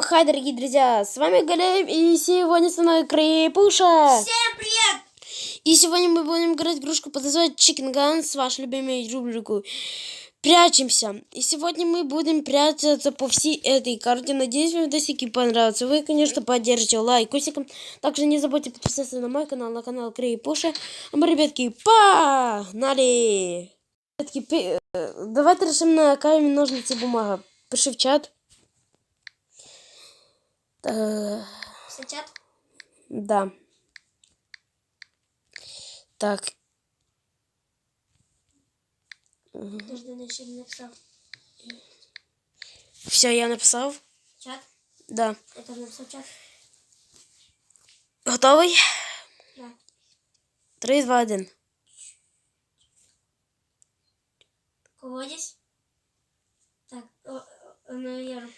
Всем хай, дорогие друзья! С вами Галеб, и сегодня со мной Крепуша. Всем привет! И сегодня мы будем играть игрушку под названием Chicken Guns, вашу любимую рубрику. Прячемся. И сегодня мы будем прятаться по всей этой карте. Надеюсь, вам видосики понравятся. Вы, конечно, поддержите лайкусиком. Также не забудьте подписаться на мой канал, на канал Крепуша. А мы, ребятки, погнали! Ребятки, э, давайте решим на камень, ножницы, бумага. Пиши в чат. Э, Сначала Да. Так. подожди, я ще не написав. Все, я написав. Чат? Да. Я теж написав чат. Готовий? Да. Три, два, один. Колодязь. Так, о, о, ну я...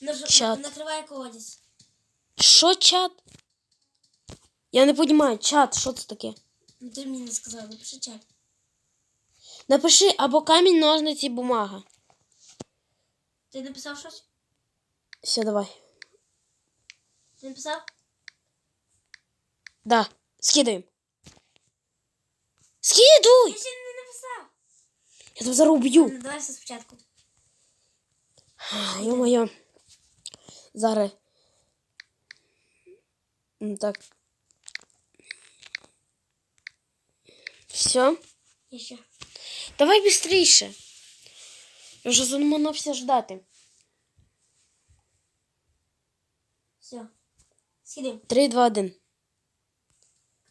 Наж... Чат. Накривай колодязь. Що чат? Я не розумію, чат, що це таке? Ну ти мені не сказав, напиши чат. Напиши або камінь, ножниці, бумага. Ти написав щось? Все, давай. Ти написав? Да. Скидаємо. Скидуй! Я ще не написав. Я тебе зараз уб'ю. Ну, давай все спочатку. Йо-моє. Зараз. М, Так. Все. Я ще. Давай быстрейше. Я вже заманався ждати. Все. Скидаємо. Три, два, один.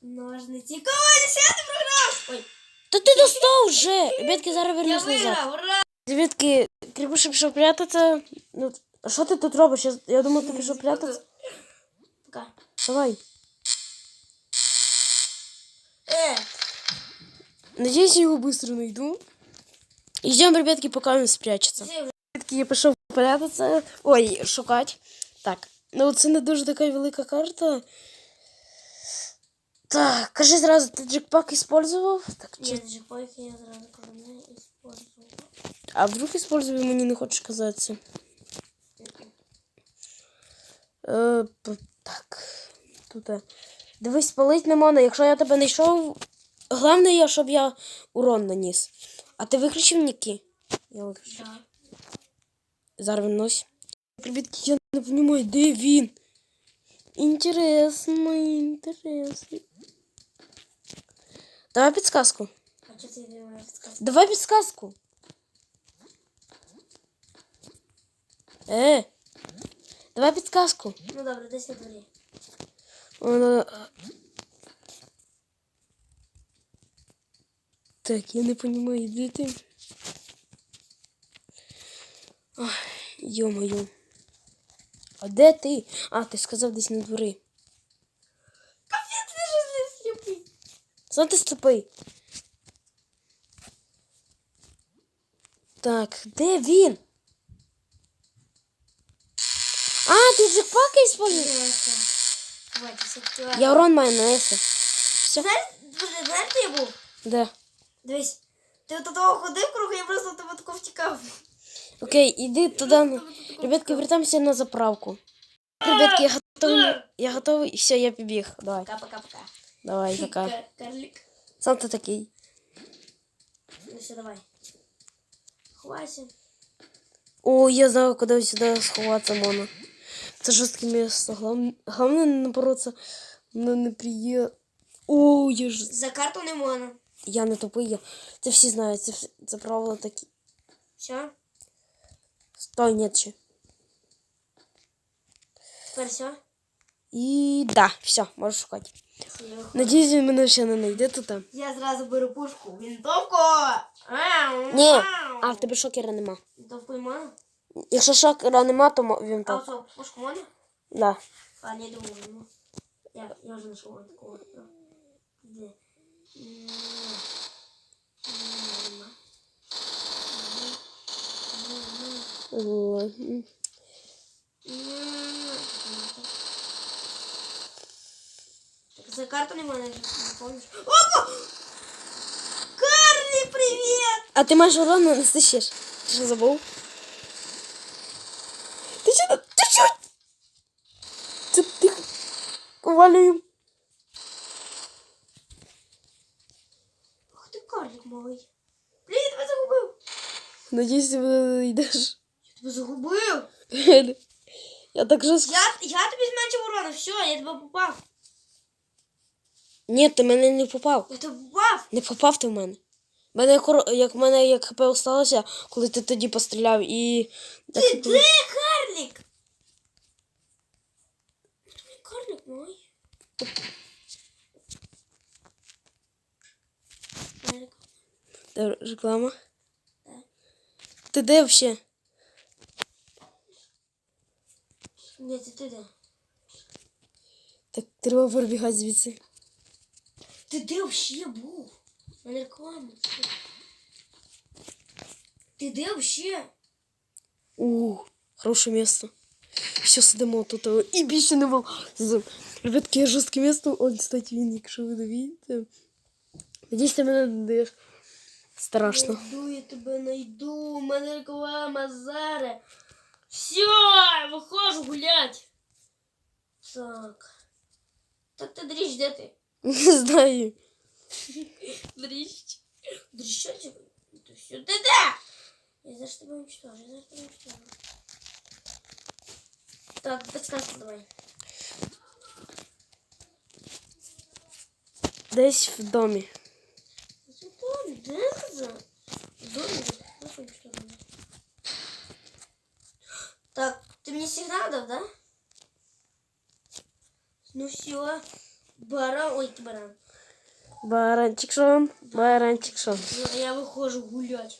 Ножниці. Колодязь, я не програв! Ой, Та ти достав вже! Ребятки, зараз я вернусь назад. виграв, ура! Ребятки, Кріпуша пішов прятатися. Ну, а що ти тут робиш? Я, я думав, ти пішов прятатися. Пока. Давай. Э, Надеюсь, я его быстро найду. Идем, ребятки, пока он спрячется. все вже. Ребятки, я пішов прятатися. Ой, шукать. Так. Ну, це не дуже така велика карта. Так, кажи зразу, ти джекпак использовал? Так, чи... Нет, джекпойки я сразу кажу, не использую. А вдруг использую, мені не хочеш казатися. Е, так. Тут. е, Дивись, палить не можна. Якщо я тебе не йшов. Головне, я, щоб я урон наніс. А ти виключив ніки? Я виключив. Да. Зараз вернусь. Ребятки, я не розумію, де він. Інтересно, інтересно. Давай підсказку. А что ты сказать? Давай підсказку. Е. Давай підсказку. Ну добре, десь на дворі. Вона... Так, я не понимаю, де ти? Йо-моє. А де ти? А, ти сказав десь на дворі. Капец, ты же здесь слепый. Сам ти сліпий. Так, де він? Джекпака все Я урон Есі. Все? Знаєш, знаєш, де я був? Де? Дивись, ти от того ходив кругу, я просто тебе тако втікав. Окей, іди туди. на- Ребятки, вертаємося на заправку. Ребятки, я готовий. Я готовий. Все, я побіг. Давай. Пока-пока-пока. Давай, пока. Карлик. Сам ти такий. Ну все, давай. Хватит. О, я знаю, куди сюди сховатися можна. Це жорстке місце. Главне, головне не напоротися на неприє... О, я ж... За карту не можна. Я не тупий, я... Це всі знають, це, це правила такі. Все, Стой, нет ще. тепер все. І да, все, можеш шукати. Я. Надіюсь, він мене ще не знайде тут. Я зразу беру пушку. Винтовку! Ні, а в тебе шокера нема. Винтовку і можна? Якщо шокера нема, то він А так. оцю пушку можна? Да. А, не думаю, ну. Я, я вже знайшов вот такого. Де? Так, за карту не можна, помню. Опа! Карли, привет! А ти маєш урон не стищиш? Ти що забув? Ти що навалюємо. Ах ти карлик малий. Блін, я тебе загубив. Надіюсь, ти мене йдеш. Я тебе загубив. Я так жорстко. Я, я тобі зменшив урона, все, я тебе попав. Ні, ти мене не попав. Я тебе попав. Не попав ти в мене. Мене як, як мене як хп осталося, коли ти тоді постріляв і. Ти де карлик? Ти карлик малий. Карлик. Де реклама? Да. Ти де взагалі? Ні, це ти де? Так треба пробігати звідси. Ти де взагалі був? На рекламі. Ти де взагалі? У, хороше місце. Все сидимо тут і більше не було. Ребятки, жорстке місце. Он, кстати, він, якщо ви не бачите. Надіюсь, ти мене не даєш. Страшно. Найду, я тебе найду. У мене реклама зараз. Все, виходжу гулять. Так. Так ти дріж, де ти? Не знаю. Дріж. Дріжчочек? Ти все, ти де? Я зараз тебе уничтожу, я зараз тебе уничтожу. Так, подсказку давай. Десь в домі. Зато де це? Домик, просто уничтожу. Так, ты мне сигнал дал, да? Ну все. Баран, ой, ты баран. Баранчик шон, баранчик шон. Ну, а я выхожу гулять.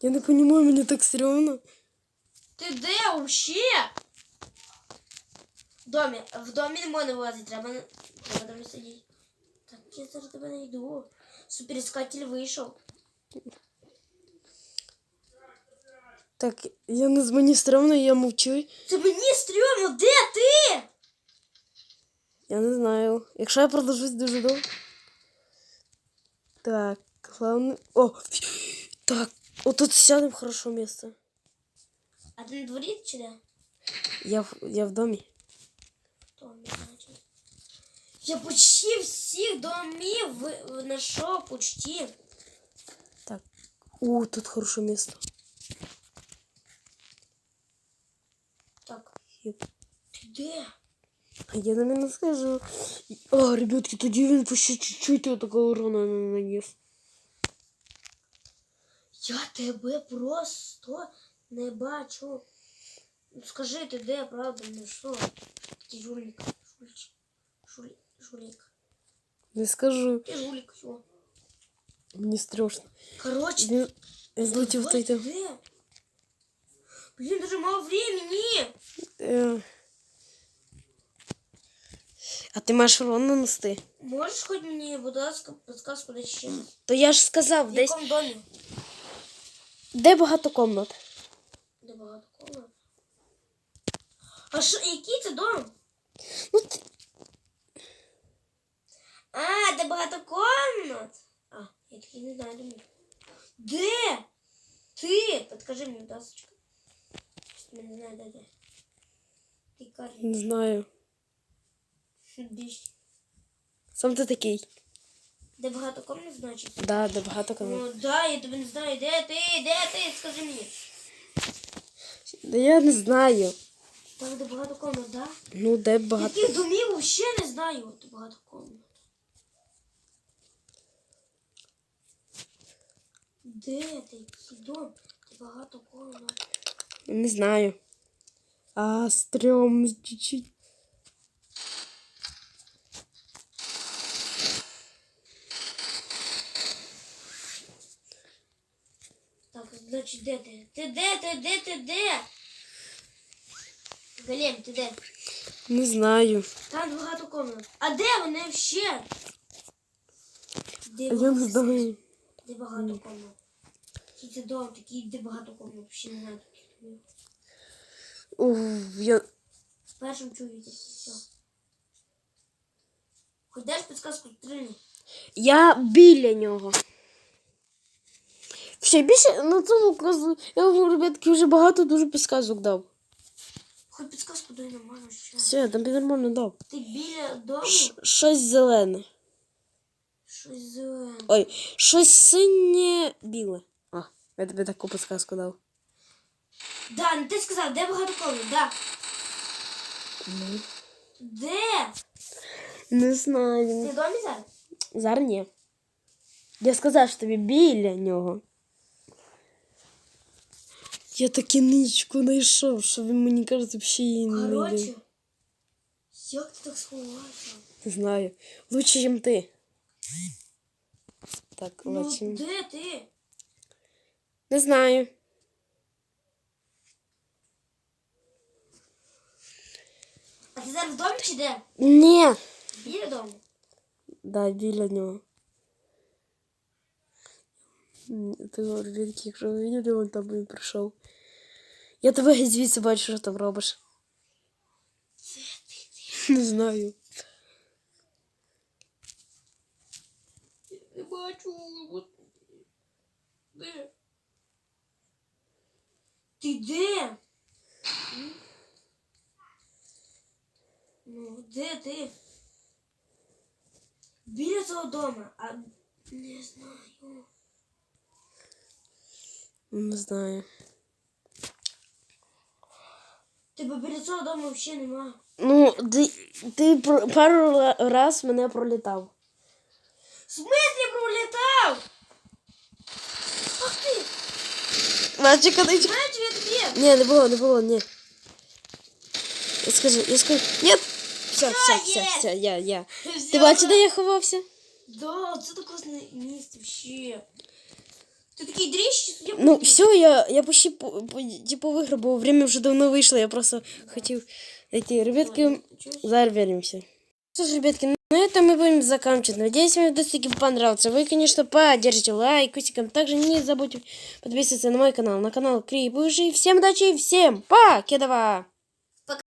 Я не розумію, мені так стрьомно. Ти де вообще? В домі. В домі не можна вилазити, треба, на- треба там сидіти. Так, я зараз тебе найду. Суперіскатель вийшов. Так, я не з мені стрьомно, я мовчу. Це мені стрьомно, де ти? Я не знаю. Якщо я продовжусь дуже довго. Так, главное. О! Так, отут сядемо в хороше місце. А ти на дворі чи де? Я, в- я в домі. Домі, значить. Я почти всіх домів знайшов, почти. Так. О, тут хороше місце. Так, Я, ти де? я на мене скажу. А, ребятки, тоді він по ще чуть-чуть такого урона не наніс. Я тебе просто не бачу. Скажи ти де, правда, ну що? Жуліч. Жулік. Не скажу. Ти жулік, все. Мені страшно. Короче, Він, злетів той там. де? Блин, даже мало времени. Е. А ти маєш урон нанести? Можешь хоть мне, будь ласка, подсказку дати ще? То я ж сказав, В десь. якому домі? Де багато комнат? Де багато комнат. А що, який це дом? Ну, ти- А, де багато комнат. А, я такий не знаю домів. Де? Ти? Підкажи мені, ласка. Я не знаю, де де. Ти Карі. не знаю. Біж. Сам ти такий. Де багато комнат, значить? Да, де багато комнат. Ну, да, я тебе не знаю. Де ти? Де ти? Скажи мені. Да я не знаю. Там, де багато комнат, да? Ну, де багато. Яких домів ще не знаю. Де багато комнат. Де ти? Дом? Де багато комнат. Не знаю. А, стрьом чуть-чуть. Так, значить, де ти? Ти де, ти де, ти де? Галем, ти де? Не знаю. Там багато комнат. А де вони ще? Де, А я не багато- знаю. де багато комнат? Який це дом такий, де багато комнат? Ще не знаю. Ух, я... Першим чуєте все. Хоч даш підсказку трини. я біля нього. Ще більше на цьому казу. Я вам, ребятки, вже багато дуже підсказок дав. Хоч підсказку дай нормально ще. Все, я тобі нормально дав. Ти біля дому Ш- щось зелене. щось зелене. Ой, щось синє біле. Я тобі таку підсказку дав. Да, ну ти сказав, де багатокомнат? Да. Ну. Де? Не Ти знаю. домі зараз? Зараз ні. Я сказав, що тобі біля нього. Я таки ничку знайшов, що він мені кажеться, взагалі її не Короче, йде. як ти так сховався? Не знаю. Лучше, ніж ти. Так, Ну, лучше. де ти? Не знаю. А ти зараз в домі чи де? Ні. Біля дому. Да, біля нього. Ти говориш, Вітки, якщо ви виділи, він там він прийшов. Я тебе звідси бачу, що там робиш. Не знаю. Не бачу. Де? Ти де? М? Ну, де ти? Біля цього дому, а не знаю. Не знаю. Тебе біля цього дому взагалі нема. Ну, ти, ти про- пару ра- раз мене пролітав. В смислі пролітав? Я тобі? Ні, не було, не було, ні. Я скажу, я скажу. Ні! Все, все, все, все, я, я. Ти бачиш, де я ховався? Да, це так класне місце вообще. Ти такий дріщ? Ну, все, я, я почти по, по, типу виграв, бо время вже давно вийшло, я просто хотів зайти. Ребятки, зараз вернемся. Что ж, ребятки, на этом мы будем заканчивать. Надеюсь, вам видосик понравился. Вы, конечно, поддержите лайкусиком. Также не забудьте подписываться на мой канал, на канал Крипуши. Всем удачи всем покедова!